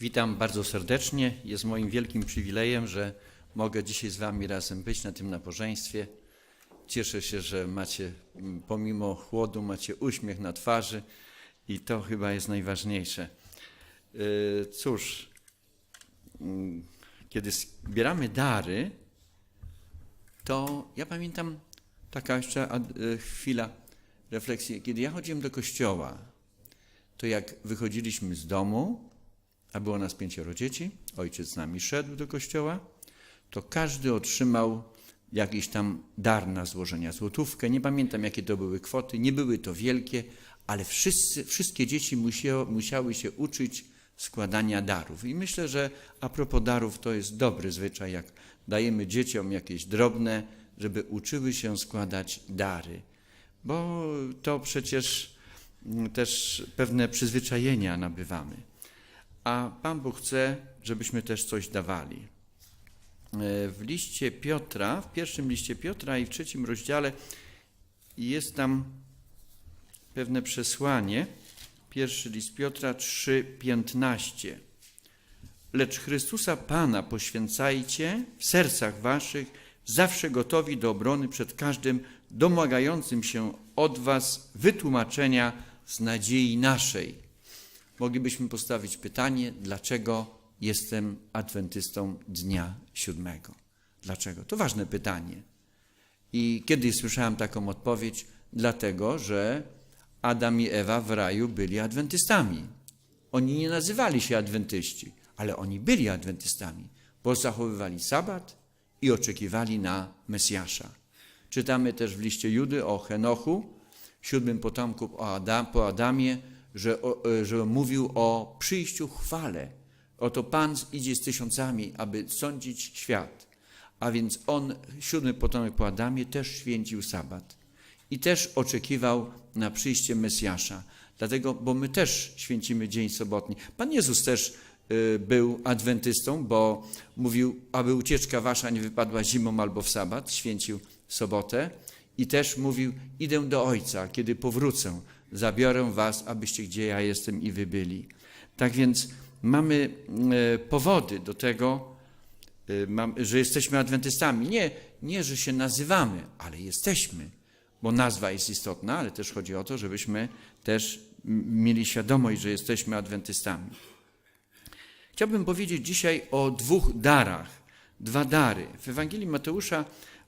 Witam bardzo serdecznie. Jest moim wielkim przywilejem, że mogę dzisiaj z Wami razem być na tym nabożeństwie. Cieszę się, że macie, mm, pomimo chłodu, macie uśmiech na twarzy i to chyba jest najważniejsze. Yy, Cóż, mm, kiedy zbieramy dary, to ja pamiętam taka jeszcze y, chwila refleksji. Kiedy ja chodziłem do kościoła, to jak wychodziliśmy z domu, a było nas pięcioro dzieci, ojciec z nami szedł do kościoła, to każdy otrzymał jakiś tam dar na złożenia, złotówkę. Nie pamiętam, jakie to były kwoty, nie były to wielkie, ale wszyscy, wszystkie dzieci musiały się uczyć składania darów. I myślę, że a propos darów, to jest dobry zwyczaj, jak dajemy dzieciom jakieś drobne, żeby uczyły się składać dary. Bo to przecież mm, też pewne przyzwyczajenia nabywamy a Pan Bóg chce, żebyśmy też coś dawali. E, W liście Piotra, w pierwszym liście Piotra i w trzecim rozdziale jest tam pewne przesłanie. Pierwszy list Piotra 3:15. Lecz Chrystusa Pana poświęcajcie w sercach waszych, zawsze gotowi do obrony przed każdym domagającym się od was wytłumaczenia z nadziei naszej moglibyśmy postawić pytanie, dlaczego jestem adwentystą dnia siódmego. Dlaczego? To ważne pytanie. I kiedyś słyszałem taką odpowiedź, dlatego, że Adam i Ewa w raju byli adwentystami. Oni nie nazywali się adwentyści, ale oni byli adwentystami, bo zachowywali sabat i oczekiwali na Mesjasza. Czytamy też w liście Judy o Henochu, siódmym potomku po Adamie, że, o, że mówił o przyjściu chwale. Oto Pan idzie z tysiącami, aby sądzić świat. A więc on, siódmy potomek po Adamie, też święcił sabat. I też oczekiwał na przyjście Mesjasza. Dlatego, bo my też święcimy dzień sobotni. Pan Jezus też y, był adwentystą, bo mówił, aby ucieczka wasza nie wypadła zimą albo w sabat, święcił sobotę. I też mówił, idę do Ojca, kiedy powrócę, zabiorę was, abyście gdzie ja jestem i wy byli. Tak więc mamy e, powody do tego, e, że jesteśmy adwentystami. Nie, nie, że się nazywamy, ale jesteśmy, bo nazwa jest istotna, ale też chodzi o to, żebyśmy też mieli świadomość, że jesteśmy adwentystami. Chciałbym powiedzieć dzisiaj o dwóch darach. Dwa dary. W Ewangelii Mateusza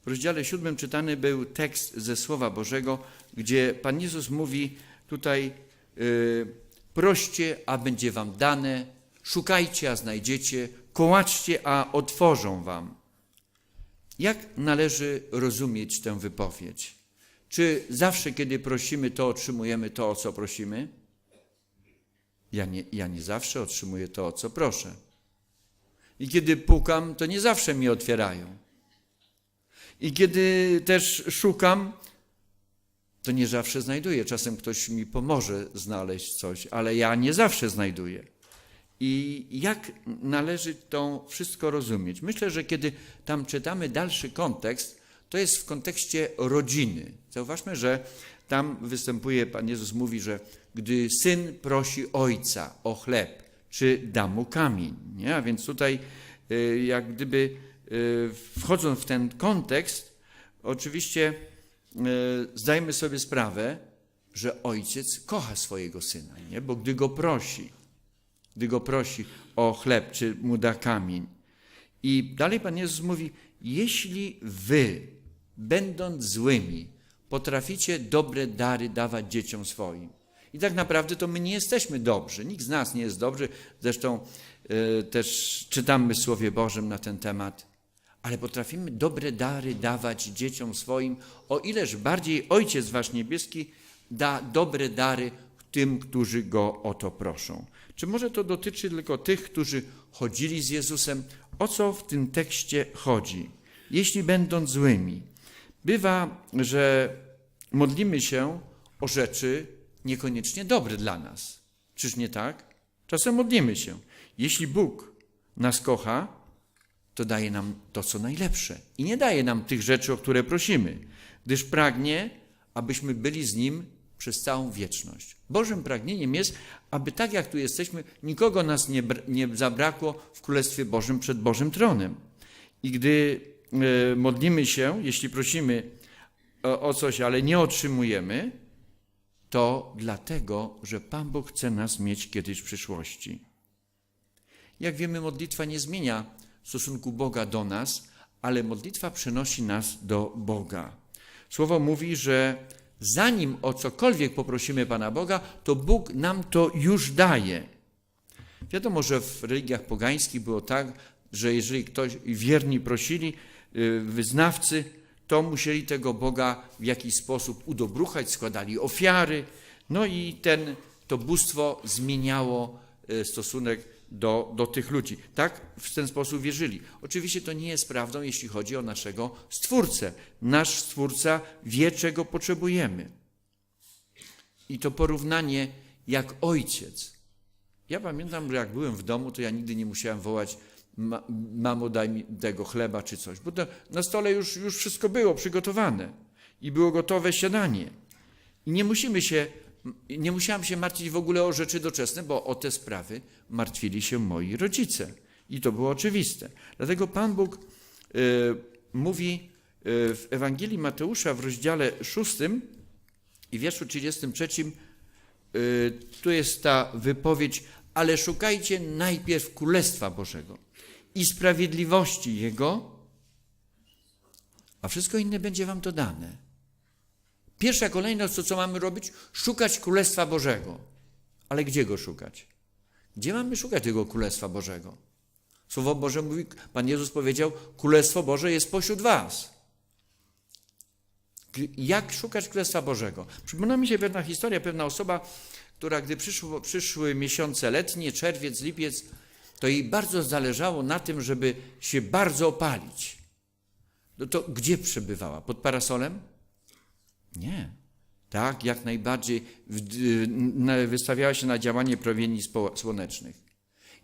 w rozdziale siódmym czytany był tekst ze Słowa Bożego, gdzie Pan Jezus mówi tutaj y, proście, a będzie wam dane, szukajcie, a znajdziecie, kołaczcie, a otworzą wam. Jak należy rozumieć tę wypowiedź? Czy zawsze, kiedy prosimy, to otrzymujemy to, o co prosimy? Ja nie, ja nie zawsze otrzymuję to, o co proszę. I kiedy pukam, to nie zawsze mi otwierają. I kiedy też szukam, to nie zawsze znajduję. Czasem ktoś mi pomoże znaleźć coś, ale ja nie zawsze znajduję. I jak należy to wszystko rozumieć? Myślę, że kiedy tam czytamy dalszy kontekst, to jest w kontekście rodziny. Zauważmy, że tam występuje, Pan Jezus mówi, że gdy syn prosi ojca o chleb, czy da mu kamień. Nie? A więc tutaj, y, jak gdyby y, wchodząc w ten kontekst, oczywiście zdajmy sobie sprawę, że ojciec kocha swojego syna, nie? bo gdy go prosi, gdy go prosi o chleb, czy mu da kamień. I dalej Pan Jezus mówi, jeśli wy, będąc złymi, potraficie dobre dary dawać dzieciom swoim. I tak naprawdę to my nie jesteśmy dobrzy, nikt z nas nie jest dobry, zresztą e, też czytamy Słowie Bożym na ten temat, ale potrafimy dobre dary dawać dzieciom swoim, o ileż bardziej Ojciec Wasz Niebieski da dobre dary tym, którzy Go o to proszą. Czy może to dotyczy tylko tych, którzy chodzili z Jezusem? O co w tym tekście chodzi? Jeśli będą złymi, bywa, że modlimy się o rzeczy niekoniecznie dobre dla nas. Czyż nie tak? Czasem modlimy się. Jeśli Bóg nas kocha, to daje nam to, co najlepsze. I nie daje nam tych rzeczy, o które prosimy, gdyż pragnie, abyśmy byli z Nim przez całą wieczność. Bożym pragnieniem jest, aby tak jak tu jesteśmy, nikogo nas nie, nie zabrakło w Królestwie Bożym przed Bożym tronem. I gdy e, modlimy się, jeśli prosimy o, o coś, ale nie otrzymujemy, to dlatego, że Pan Bóg chce nas mieć kiedyś w przyszłości. Jak wiemy, modlitwa nie zmienia stosunku Boga do nas, ale modlitwa przenosi nas do Boga. Słowo mówi, że zanim o cokolwiek poprosimy Pana Boga, to Bóg nam to już daje. Wiadomo, że w religiach pogańskich było tak, że jeżeli ktoś wierni prosili, y, wyznawcy, to musieli tego Boga w jakiś sposób udobruchać, składali ofiary, no i ten, to bóstwo zmieniało y, stosunek do, do tych ludzi. Tak w ten sposób wierzyli. Oczywiście to nie jest prawdą, jeśli chodzi o naszego Stwórcę. Nasz Stwórca wie, czego potrzebujemy. I to porównanie jak ojciec. Ja pamiętam, że jak byłem w domu, to ja nigdy nie musiałem wołać ma, mamo daj mi tego chleba czy coś, bo to na stole już, już wszystko było przygotowane i było gotowe śniadanie. I nie musimy się, nie musiałem się martwić w ogóle o rzeczy doczesne, bo o te sprawy martwili się moi rodzice. I to było oczywiste. Dlatego Pan Bóg y, mówi y, w Ewangelii Mateusza w rozdziale 6 i wierszu 33 y, tu jest ta wypowiedź, ale szukajcie najpierw Królestwa Bożego i sprawiedliwości Jego, a wszystko inne będzie wam dodane. Pierwsza kolejność, to co mamy robić? Szukać Królestwa Bożego. Ale gdzie go szukać? Gdzie mamy szukać tego Królestwa Bożego? Słowo Boże mówi, Pan Jezus powiedział, Królestwo Boże jest pośród was. Jak szukać Królestwa Bożego? Przypomina mi się pewna historia, pewna osoba, która gdy przyszło, przyszły miesiące letnie, czerwiec, lipiec, to jej bardzo zależało na tym, żeby się bardzo opalić. No to gdzie przebywała? Pod parasolem? Nie. Tak, jak najbardziej wystawiała się na działanie promieni słonecznych.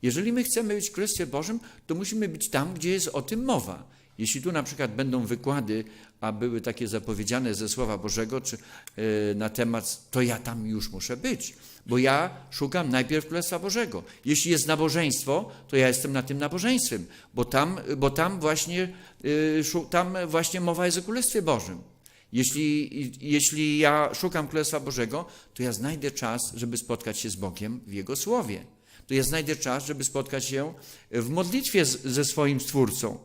Jeżeli my chcemy być w Królestwie Bożym, to musimy być tam, gdzie jest o tym mowa. Jeśli tu na przykład będą wykłady, a były takie zapowiedziane ze Słowa Bożego, czy e, na temat, to ja tam już muszę być, bo ja szukam najpierw Królestwa Bożego. Jeśli jest nabożeństwo, to ja jestem na tym nabożeństwem, bo tam, bo tam, właśnie, e, tam właśnie mowa jest o Królestwie Bożym. Jeśli, jeśli ja szukam Królestwa Bożego, to ja znajdę czas, żeby spotkać się z Bogiem w Jego Słowie. To ja znajdę czas, żeby spotkać się w modlitwie z, ze swoim Stwórcą.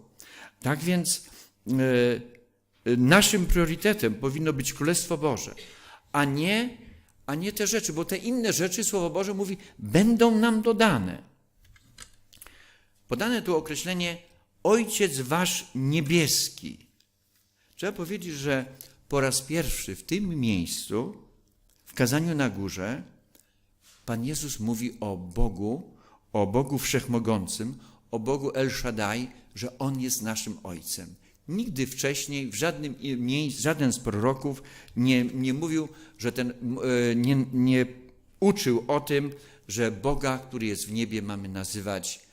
Tak więc e, e, naszym priorytetem powinno być Królestwo Boże, a nie, a nie te rzeczy, bo te inne rzeczy, Słowo Boże mówi, będą nam dodane. Podane tu określenie Ojciec Wasz Niebieski. Trzeba powiedzieć, że po raz pierwszy w tym miejscu, w kazaniu na górze, Pan Jezus mówi o Bogu, o Bogu Wszechmogącym, o Bogu El Shaddai, że On jest naszym Ojcem. Nigdy wcześniej w żadnym miejscu, żaden z proroków nie, nie mówił, że ten, e, nie, nie uczył o tym, że Boga, który jest w niebie, mamy nazywać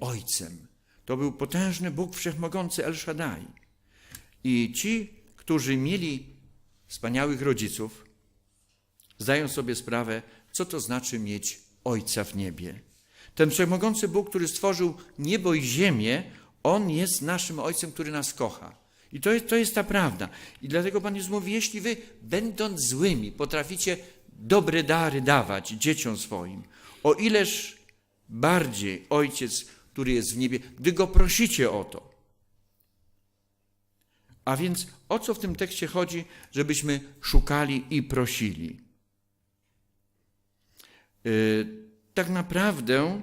Ojcem. To był potężny Bóg Wszechmogący El Shaddai. I ci, którzy mieli wspaniałych rodziców, zdają sobie sprawę, co to znaczy mieć Ojca w niebie. Ten wszechmogący Bóg, który stworzył niebo i ziemię, On jest naszym Ojcem, który nas kocha. I to jest, to jest ta prawda. I dlatego Pan Jezus mówi, jeśli wy, będąc złymi, potraficie dobre dary dawać dzieciom swoim, o ileż bardziej Ojciec, który jest w niebie, gdy Go prosicie o to. A więc o co w tym tekście chodzi, żebyśmy szukali i prosili? Yy, tak naprawdę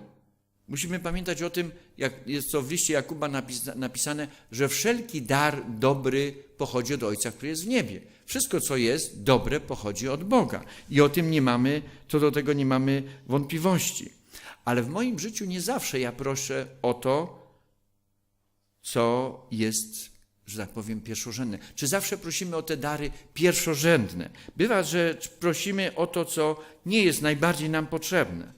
musimy pamiętać o tym, jak jest to w liście Jakuba napis- napisane, że wszelki dar dobry pochodzi od Ojca, który jest w niebie. Wszystko, co jest dobre, pochodzi od Boga. I o tym nie mamy, co do tego nie mamy wątpliwości. Ale w moim życiu nie zawsze ja proszę o to, co jest, że tak powiem, pierwszorzędne. Czy zawsze prosimy o te dary pierwszorzędne? Bywa, że prosimy o to, co nie jest najbardziej nam potrzebne.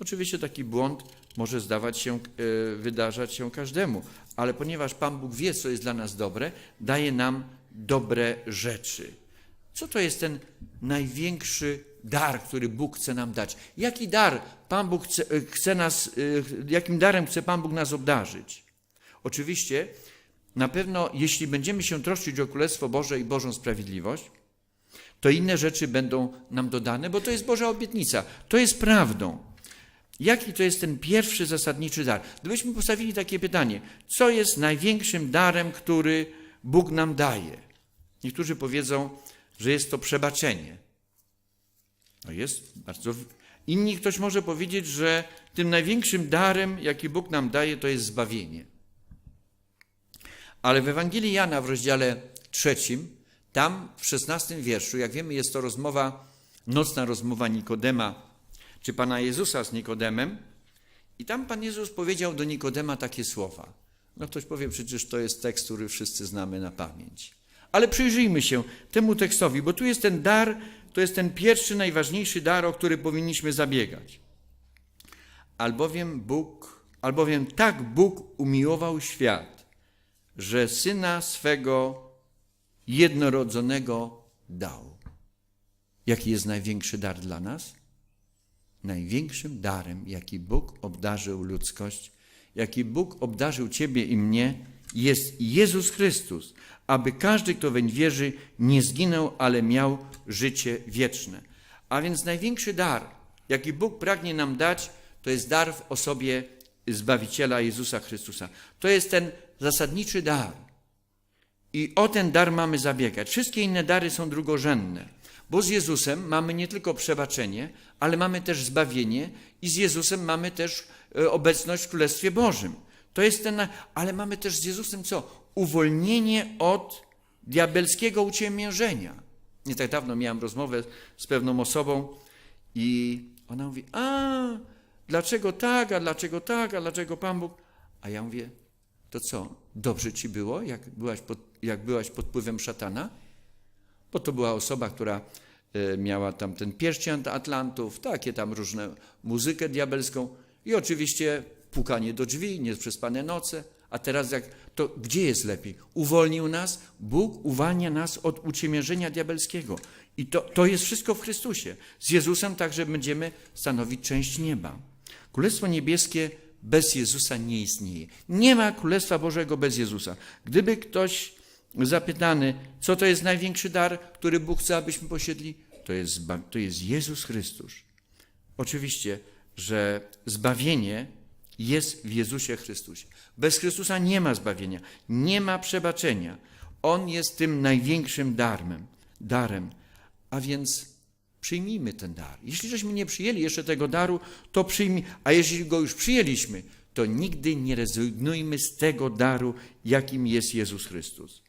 Oczywiście taki błąd może zdawać się, e, wydarzać się każdemu, ale ponieważ Pan Bóg wie, co jest dla nas dobre, daje nam dobre rzeczy. Co to jest ten największy dar, który Bóg chce nam dać? Jaki dar Pan Bóg chce, e, chce nas, e, jakim darem chce Pan Bóg nas obdarzyć? Oczywiście, na pewno, jeśli będziemy się troszczyć o Królestwo Boże i Bożą sprawiedliwość, to inne rzeczy będą nam dodane, bo to jest Boża obietnica. To jest prawdą. Jaki to jest ten pierwszy zasadniczy dar? Gdybyśmy postawili takie pytanie, co jest największym darem, który Bóg nam daje? Niektórzy powiedzą, że jest to przebaczenie. No jest bardzo. Inni ktoś może powiedzieć, że tym największym darem, jaki Bóg nam daje, to jest zbawienie. Ale w Ewangelii Jana w rozdziale trzecim, tam w szesnastym wierszu, jak wiemy, jest to rozmowa, nocna rozmowa Nikodema, czy Pana Jezusa z Nikodemem. I tam Pan Jezus powiedział do Nikodema takie słowa. No ktoś powie, przecież to jest tekst, który wszyscy znamy na pamięć. Ale przyjrzyjmy się temu tekstowi, bo tu jest ten dar, to jest ten pierwszy, najważniejszy dar, o który powinniśmy zabiegać. Albowiem Bóg, albowiem tak Bóg umiłował świat, że syna swego jednorodzonego dał. Jaki jest największy dar dla nas? Największym darem, jaki Bóg obdarzył ludzkość, jaki Bóg obdarzył Ciebie i mnie, jest Jezus Chrystus, aby każdy, kto weń wierzy, nie zginął, ale miał życie wieczne. A więc największy dar, jaki Bóg pragnie nam dać, to jest dar w osobie Zbawiciela Jezusa Chrystusa. To jest ten zasadniczy dar. I o ten dar mamy zabiegać. Wszystkie inne dary są drugorzędne, bo z Jezusem mamy nie tylko przebaczenie, ale mamy też zbawienie i z Jezusem mamy też e, obecność w Królestwie Bożym. To jest ten, ale mamy też z Jezusem co? Uwolnienie od diabelskiego uciemiężenia. Nie tak dawno miałem rozmowę z pewną osobą i ona mówi, a dlaczego tak, a dlaczego tak, a dlaczego Pan Bóg? A ja mówię, to co, dobrze ci było, jak byłaś pod, jak byłaś pod wpływem szatana? Bo to była osoba, która e, miała tam ten pierścień Atlantów, takie tam różne, muzykę diabelską i oczywiście pukanie do drzwi, nieprzespane noce. A teraz jak, to gdzie jest lepiej? Uwolnił nas, Bóg uwalnia nas od uciemiężenia diabelskiego. I to, to jest wszystko w Chrystusie. Z Jezusem także będziemy stanowić część nieba. Królestwo niebieskie bez Jezusa nie istnieje. Nie ma Królestwa Bożego bez Jezusa. Gdyby ktoś zapytany, co to jest największy dar, który Bóg chce, abyśmy posiedli, to jest, to jest Jezus Chrystus. Oczywiście, że zbawienie jest w Jezusie Chrystusie. Bez Chrystusa nie ma zbawienia, nie ma przebaczenia. On jest tym największym darem, darem. A więc przyjmijmy ten dar. Jeśli żeśmy nie przyjęli jeszcze tego daru, to przyjmij, a jeśli go już przyjęliśmy, to nigdy nie rezygnujmy z tego daru, jakim jest Jezus Chrystus.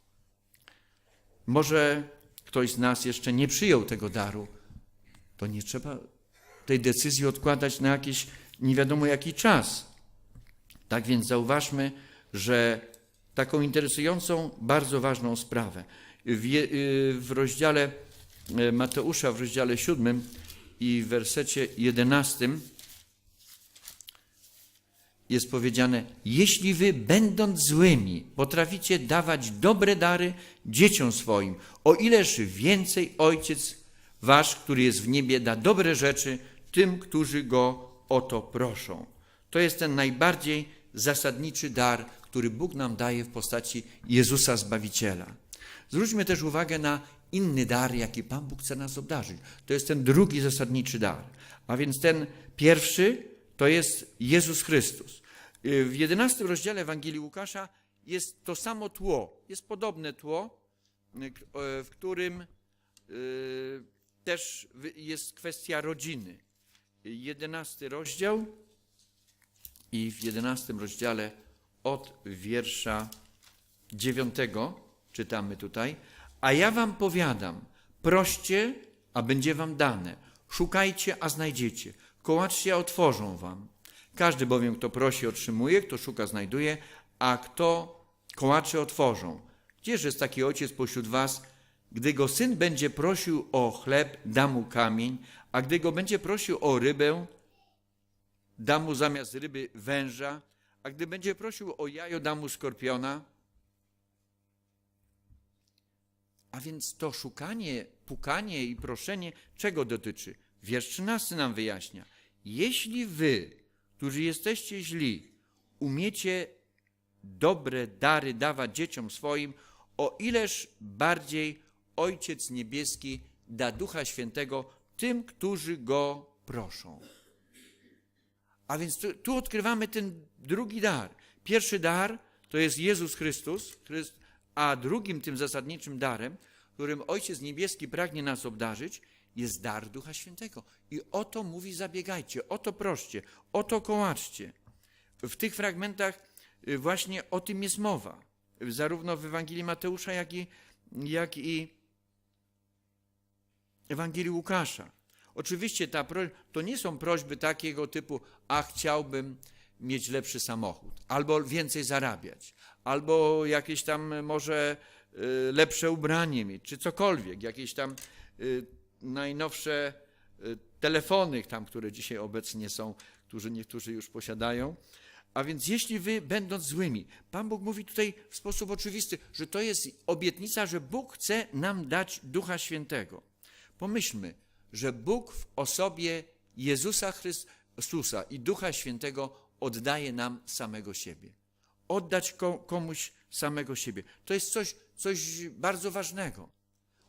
Może ktoś z nas jeszcze nie przyjął tego daru, to nie trzeba tej decyzji odkładać na jakiś nie wiadomo jaki czas. Tak więc zauważmy, że taką interesującą, bardzo ważną sprawę w, je, w rozdziale Mateusza, w rozdziale 7 i w wersecie 11 jest powiedziane: Jeśli wy, będąc złymi, potraficie dawać dobre dary dzieciom swoim, o ileż więcej Ojciec Wasz, który jest w niebie, da dobre rzeczy tym, którzy go o to proszą. To jest ten najbardziej zasadniczy dar, który Bóg nam daje w postaci Jezusa Zbawiciela. Zwróćmy też uwagę na inny dar, jaki Pan Bóg chce nas obdarzyć. To jest ten drugi zasadniczy dar. A więc ten pierwszy to jest Jezus Chrystus. W jedenastym rozdziale Ewangelii Łukasza jest to samo tło, jest podobne tło, w którym też jest kwestia rodziny. Jedenasty rozdział i w jedenastym rozdziale od wiersza dziewiątego czytamy tutaj, a ja wam powiadam, proście, a będzie wam dane, szukajcie, a znajdziecie, kołaczcie, a otworzą wam. Każdy bowiem, kto prosi, otrzymuje, kto szuka, znajduje, a kto kołacze, otworzą. Gdzież jest taki ojciec pośród was, gdy go syn będzie prosił o chleb, da mu kamień, a gdy go będzie prosił o rybę, da mu zamiast ryby węża, a gdy będzie prosił o jajo, da mu skorpiona. A więc to szukanie, pukanie i proszenie czego dotyczy? Wiersz 13 nam wyjaśnia. Jeśli wy, którzy jesteście źli, umiecie dobre dary dawać dzieciom swoim, o ileż bardziej Ojciec Niebieski da Ducha Świętego tym, którzy Go proszą. A więc tu, tu odkrywamy ten drugi dar. Pierwszy dar to jest Jezus Chrystus, jest, a drugim tym zasadniczym darem, którym Ojciec Niebieski pragnie nas obdarzyć, jest dar Ducha Świętego. I o to mówi zabiegajcie, o to proście, o to kołaczcie. W tych fragmentach y, właśnie o tym jest mowa. Zarówno w Ewangelii Mateusza, jak i, jak i Ewangelii Łukasza. Oczywiście ta to nie są prośby takiego typu, a chciałbym mieć lepszy samochód, albo więcej zarabiać, albo jakieś tam może y, lepsze ubranie mieć, czy cokolwiek, jakieś tam y, najnowsze y, telefony tam, które dzisiaj obecnie są, którzy niektórzy już posiadają. A więc jeśli wy, będąc złymi, Pan Bóg mówi tutaj w sposób oczywisty, że to jest obietnica, że Bóg chce nam dać Ducha Świętego. Pomyślmy, że Bóg w osobie Jezusa Chrystusa i Ducha Świętego oddaje nam samego siebie. Oddać komuś samego siebie. To jest coś, coś bardzo ważnego.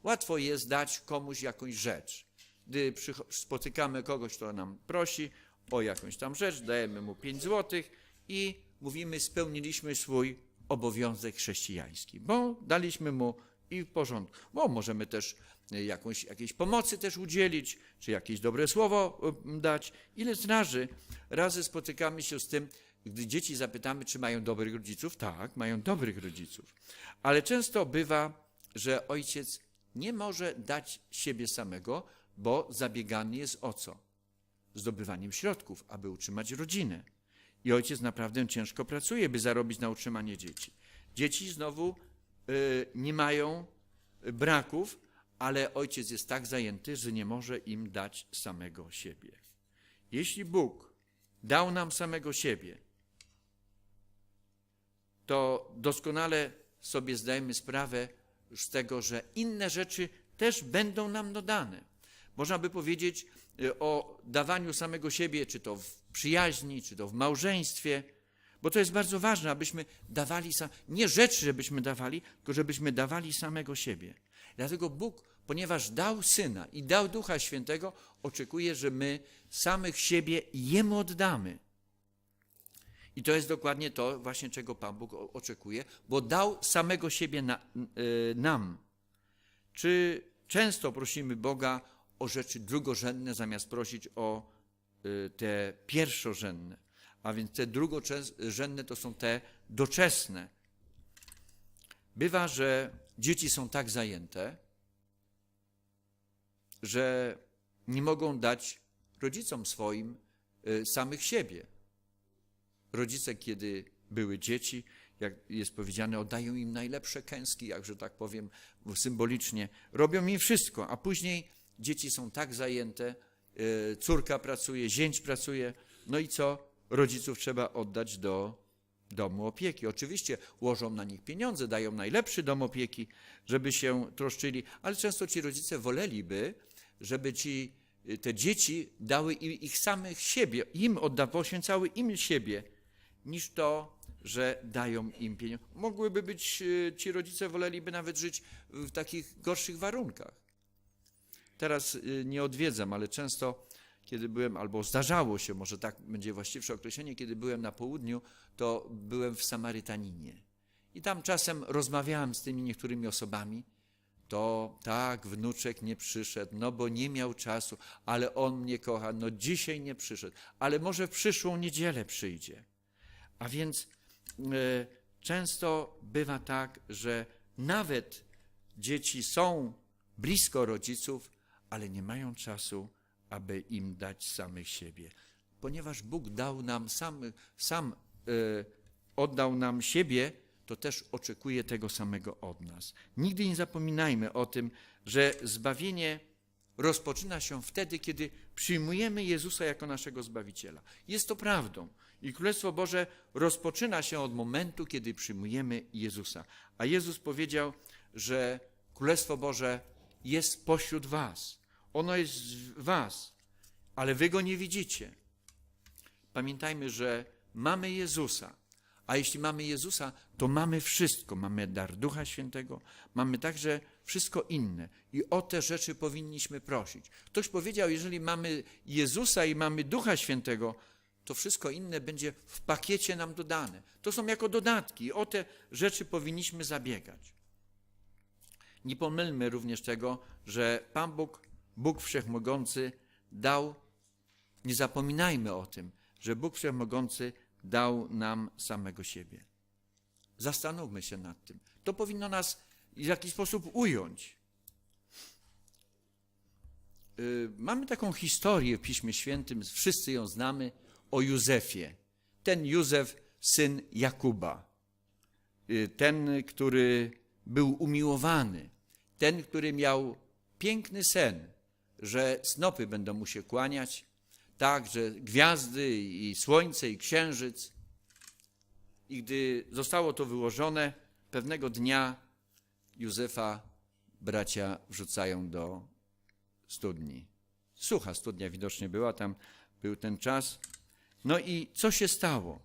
Łatwo jest dać komuś jakąś rzecz. Gdy spotykamy kogoś, kto nam prosi o jakąś tam rzecz, dajemy mu 5 złotych i mówimy, spełniliśmy swój obowiązek chrześcijański, bo daliśmy mu i w porządku. Bo możemy też jakąś, jakiejś pomocy też udzielić, czy jakieś dobre słowo dać. Ile razy, razy spotykamy się z tym, gdy dzieci zapytamy, czy mają dobrych rodziców? Tak, mają dobrych rodziców. Ale często bywa, że ojciec nie może dać siebie samego, bo zabiegany jest o co? Zdobywaniem środków, aby utrzymać rodzinę. I ojciec naprawdę ciężko pracuje, by zarobić na utrzymanie dzieci. Dzieci znowu y, nie mają braków, ale ojciec jest tak zajęty, że nie może im dać samego siebie. Jeśli Bóg dał nam samego siebie, to doskonale sobie zdajemy sprawę z tego, że inne rzeczy też będą nam dodane. Można by powiedzieć y, o dawaniu samego siebie, czy to w przyjaźni, czy to w małżeństwie, bo to jest bardzo ważne, abyśmy dawali, nie rzeczy, żebyśmy dawali, tylko żebyśmy dawali samego siebie. Dlatego Bóg, ponieważ dał Syna i dał Ducha Świętego, oczekuje, że my samych siebie Jemu oddamy. I to jest dokładnie to właśnie, czego Pan Bóg oczekuje, bo dał samego siebie na, y, nam. Czy często prosimy Boga o rzeczy drugorzędne, zamiast prosić o y, te pierwszorzędne? A więc te drugorzędne to są te doczesne. Bywa, że dzieci są tak zajęte, że nie mogą dać rodzicom swoim y, samych siebie. Rodzice, kiedy były dzieci, jak jest powiedziane, oddają im najlepsze kęski, jakże tak powiem symbolicznie. Robią im wszystko, a później dzieci są tak zajęte, y, córka pracuje, zięć pracuje, no i co? Rodziców trzeba oddać do domu opieki. Oczywiście łożą na nich pieniądze, dają najlepszy dom opieki, żeby się troszczyli, ale często ci rodzice woleliby, żeby ci, y, te dzieci dały ich samych siebie, im odda, poświęcały im siebie, niż to, że dają im pieniądze. Mogłyby być, y, ci rodzice woleliby nawet żyć w takich gorszych warunkach. Teraz y, nie odwiedzam, ale często kiedy byłem, albo zdarzało się, może tak będzie właściwsze określenie, kiedy byłem na południu, to byłem w Samarytaninie. I tam czasem rozmawiałem z tymi niektórymi osobami, to tak, wnuczek nie przyszedł, no bo nie miał czasu, ale on mnie kocha, no dzisiaj nie przyszedł, ale może w przyszłą niedzielę przyjdzie. A więc y, często bywa tak, że nawet dzieci są blisko rodziców, ale nie mają czasu aby im dać samych siebie. Ponieważ Bóg dał nam sam, sam y, oddał nam siebie, to też oczekuje tego samego od nas. Nigdy nie zapominajmy o tym, że zbawienie rozpoczyna się wtedy, kiedy przyjmujemy Jezusa jako naszego Zbawiciela. Jest to prawdą. I Królestwo Boże rozpoczyna się od momentu, kiedy przyjmujemy Jezusa. A Jezus powiedział, że Królestwo Boże jest pośród was. Ono jest w was, ale wy go nie widzicie. Pamiętajmy, że mamy Jezusa. A jeśli mamy Jezusa, to mamy wszystko. Mamy dar Ducha Świętego, mamy także wszystko inne. I o te rzeczy powinniśmy prosić. Ktoś powiedział, jeżeli mamy Jezusa i mamy Ducha Świętego, to wszystko inne będzie w pakiecie nam dodane. To są jako dodatki. O te rzeczy powinniśmy zabiegać. Nie pomylmy również tego, że Pan Bóg, Bóg Wszechmogący, dał, nie zapominajmy o tym, że Bóg Wszechmogący dał nam samego siebie. Zastanówmy się nad tym. To powinno nas w jakiś sposób ująć. Yy, Mamy taką historię w Piśmie Świętym, wszyscy ją znamy, o Józefie. Ten Józef, syn Jakuba. Yy, Ten, który był umiłowany. Ten, który miał piękny sen, że snopy będą mu się kłaniać, tak, że gwiazdy i słońce i księżyc. I gdy zostało to wyłożone, pewnego dnia Józefa bracia wrzucają do studni. Sucha studnia widocznie była, tam był ten czas. No i co się stało?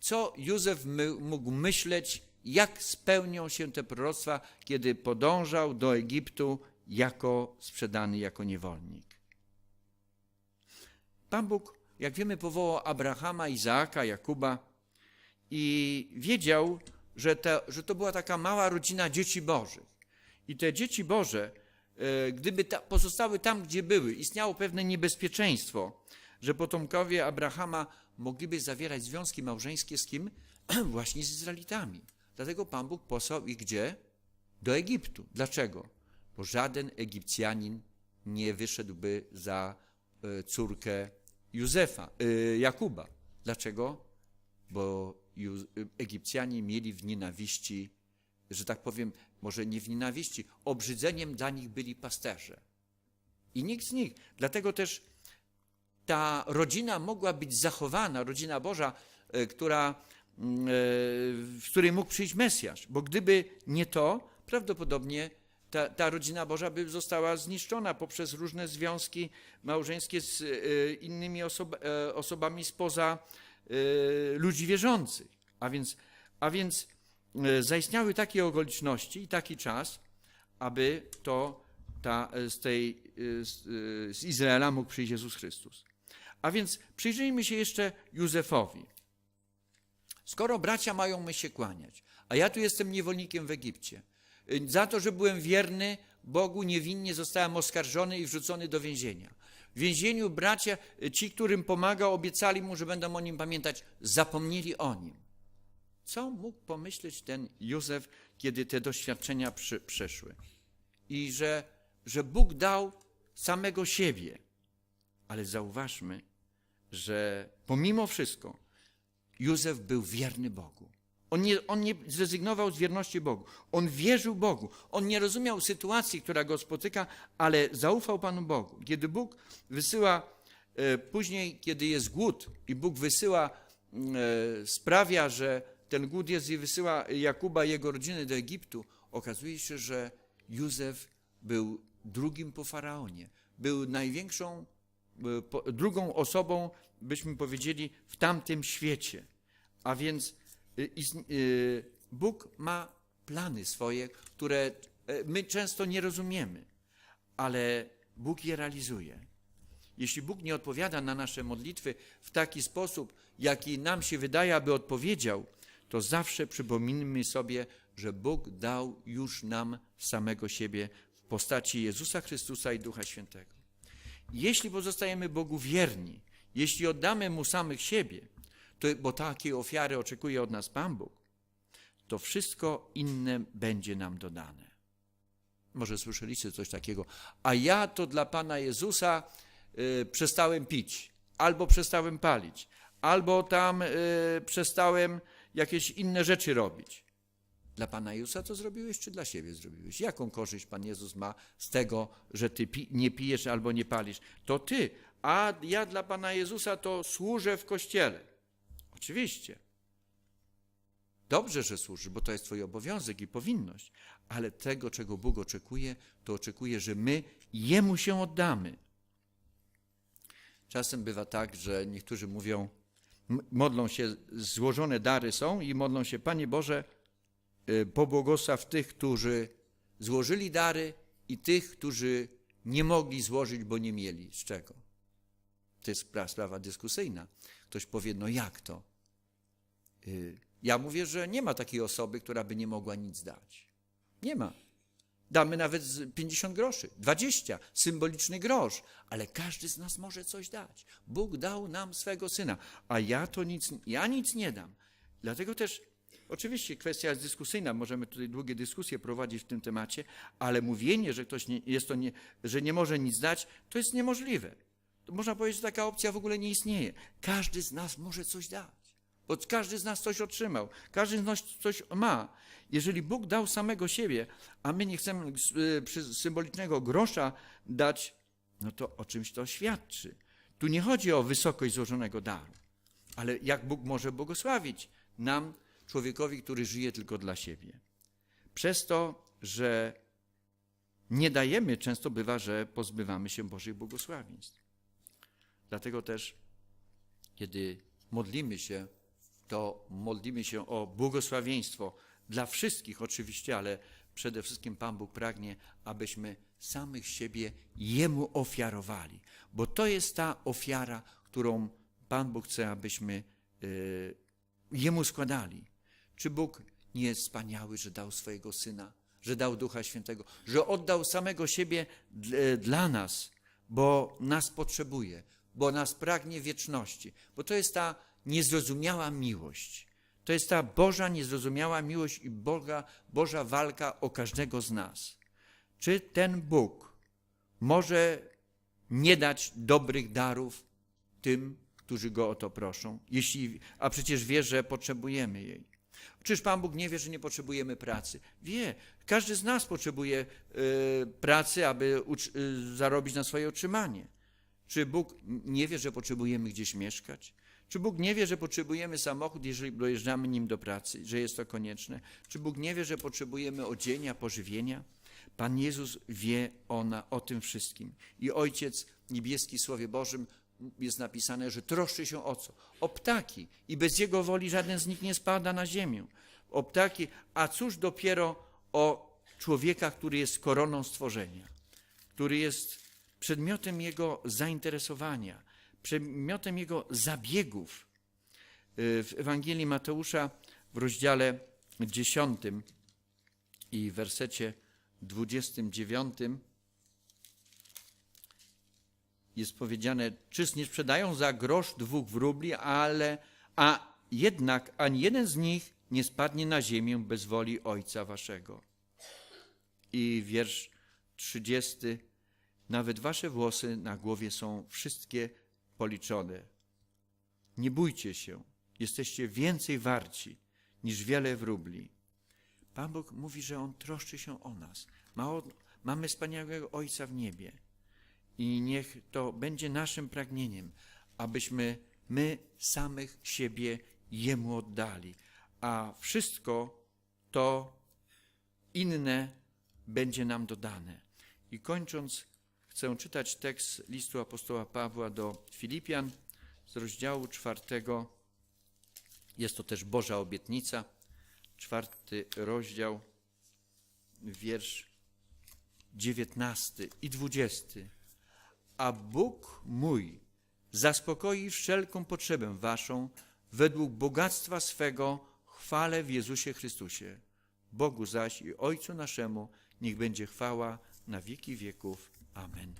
Co Józef mógł myśleć, jak spełnią się te proroctwa, kiedy podążał do Egiptu jako sprzedany, jako niewolnik? Pan Bóg, jak wiemy, powołał Abrahama, Izaaka, Jakuba i wiedział, że, to, że to była taka mała rodzina dzieci Bożych. I te dzieci Boże, e, gdyby ta, pozostały tam, gdzie były, istniało pewne niebezpieczeństwo, że potomkowie Abrahama mogliby zawierać związki małżeńskie z kim? Właśnie z Izraelitami. Dlatego Pan Bóg posłał ich gdzie? Do Egiptu. Dlaczego? Bo żaden Egipcjanin nie wyszedłby za e, córkę Józefa, e, Jakuba. Dlaczego? Bo Ju- Egipcjanie mieli w nienawiści, że tak powiem, może nie w nienawiści, obrzydzeniem dla nich byli pasterze. I nikt z nich. Dlatego też ta rodzina mogła być zachowana, rodzina Boża, e, która, mm, e, w której mógł przyjść Mesjasz. Bo gdyby nie to, prawdopodobnie ta, ta rodzina Boża by została zniszczona poprzez różne związki małżeńskie z e, innymi osob, e, osobami spoza ludzi wierzących. A więc, a więc zaistniały takie okoliczności i taki czas, aby to ta, z, tej, z Izraela mógł przyjść Jezus Chrystus. A więc przyjrzyjmy się jeszcze Józefowi. Skoro bracia mają my się kłaniać, a ja tu jestem niewolnikiem w Egipcie, y, za to, że byłem wierny Bogu, niewinnie zostałem oskarżony i wrzucony do więzienia. W więzieniu bracia, y, ci, którym pomagał, obiecali mu, że będą o nim pamiętać, zapomnieli o nim. Co mógł pomyśleć ten Józef, kiedy te doświadczenia przy? I że, że Bóg dał samego siebie. Ale zauważmy, że pomimo wszystko Józef był wierny Bogu. On nie, on nie zrezygnował z wierności Bogu. On wierzył Bogu. On nie rozumiał sytuacji, która go spotyka, ale zaufał Panu Bogu. Kiedy Bóg wysyła, e, później, kiedy jest głód i Bóg wysyła, e, sprawia, że ten głód jest i wysyła Jakuba i jego rodziny do Egiptu, okazuje się, że Józef był drugim po faraonie. Był największą drugą osobą, byśmy powiedzieli, w tamtym świecie. A więc y, y, Bóg ma plany swoje, które my często nie rozumiemy, ale Bóg je realizuje. Jeśli Bóg nie odpowiada na nasze modlitwy w taki sposób, jaki nam się wydaje, aby odpowiedział, to zawsze przypomnijmy sobie, że Bóg dał już nam samego siebie w postaci Jezusa Chrystusa i Ducha Świętego. Jeśli pozostajemy Bogu wierni, jeśli oddamy Mu samych siebie, to, bo takiej ofiary oczekuje od nas Pan Bóg, to wszystko inne będzie nam dodane. Może słyszeliście coś takiego, a ja to dla Pana Jezusa y, przestałem pić, albo przestałem palić, albo tam y, przestałem jakieś inne rzeczy robić. Dla Pana Jezusa to zrobiłeś, czy dla siebie zrobiłeś? Jaką korzyść Pan Jezus ma z tego, że Ty pi- nie pijesz albo nie palisz? To Ty, a ja dla Pana Jezusa to służę w kościele. Oczywiście. Dobrze, że służysz, bo to jest Twój obowiązek i powinność, ale tego, czego Bóg oczekuje, to oczekuje, że my Jemu się oddamy. Czasem bywa tak, że niektórzy mówią, modlą się, złożone dary są i modlą się, Panie Boże, pobłogosław tych, którzy złożyli dary i tych, którzy nie mogli złożyć, bo nie mieli z czego. To jest spra- sprawa dyskusyjna. Ktoś powie, no jak to? Y, Ja mówię, że nie ma takiej osoby, która by nie mogła nic dać. Nie ma. Damy nawet z 50 groszy, 20, symboliczny grosz, ale każdy z nas może coś dać. Bóg dał nam swego syna, a ja to nic, ja nic nie dam. Dlatego też, oczywiście kwestia jest dyskusyjna, możemy tutaj długie dyskusje prowadzić w tym temacie, ale mówienie, że ktoś nie, jest to nie, że nie może nic dać, to jest niemożliwe. To można powiedzieć, że taka opcja w ogóle nie istnieje. Każdy z nas może coś dać. Bo każdy z nas coś otrzymał, każdy z nas coś ma. Jeżeli Bóg dał samego siebie, a my nie chcemy y, symbolicznego grosza dać, no to o czymś to świadczy. Tu nie chodzi o wysokość złożonego daru, ale jak Bóg może błogosławić nam, człowiekowi, który żyje tylko dla siebie. Przez to, że nie dajemy, często bywa, że pozbywamy się Bożych błogosławieństw. Dlatego też, kiedy modlimy się, to modlimy się o błogosławieństwo dla wszystkich oczywiście, ale przede wszystkim Pan Bóg pragnie, abyśmy samych siebie Jemu ofiarowali, bo to jest ta ofiara, którą Pan Bóg chce, abyśmy y, Jemu składali. Czy Bóg nie jest wspaniały, że dał swojego Syna, że dał Ducha Świętego, że oddał samego siebie d- dla nas, bo nas potrzebuje, bo nas pragnie wieczności, bo to jest ta niezrozumiała miłość. To jest ta Boża niezrozumiała miłość i Boga, Boża walka o każdego z nas. Czy ten Bóg może nie dać dobrych darów tym, którzy go o to proszą, jeśli, a przecież wie, że potrzebujemy jej. Czyż Pan Bóg nie wie, że nie potrzebujemy pracy? Wie. Każdy z nas potrzebuje y, pracy, aby y, zarobić na swoje utrzymanie. Czy Bóg nie wie, że potrzebujemy gdzieś mieszkać? Czy Bóg nie wie, że potrzebujemy samochód, jeżeli dojeżdżamy nim do pracy, że jest to konieczne? Czy Bóg nie wie, że potrzebujemy odzienia, pożywienia? Pan Jezus wie ona, o tym wszystkim. I Ojciec Niebieski Słowie Bożym jest napisane, że troszczy się o co? O ptaki. I bez Jego woli żaden z nich nie spada na ziemię. O ptaki, a cóż dopiero o człowieka, który jest koroną stworzenia, który jest przedmiotem Jego zainteresowania, przedmiotem Jego zabiegów. Y, W Ewangelii Mateusza w rozdziale 10 i w wersecie 29 jest powiedziane, czyż nie sprzedają za grosz dwóch wróbli, ale, a jednak ani jeden z nich nie spadnie na ziemię bez woli Ojca Waszego. I wiersz 30. Nawet Wasze włosy na głowie są wszystkie policzone. Nie bójcie się, jesteście więcej warci niż wiele wróbli. Pan Bóg mówi, że On troszczy się o nas. Ma o, mamy wspaniałego Ojca w niebie. I niech to będzie naszym pragnieniem, abyśmy my samych siebie Jemu oddali, a wszystko to inne będzie nam dodane. I kończąc, chcę czytać tekst listu apostoła Pawła do Filipian z rozdziału czwartego. Jest to też Boża obietnica, czwarty rozdział, wiersz dziewiętnasty i dwudziesty. A Bóg mój zaspokoi wszelką potrzebę waszą według bogactwa swego chwale w Jezusie Chrystusie. Bogu zaś i Ojcu naszemu niech będzie chwała na wieki wieków. Amen.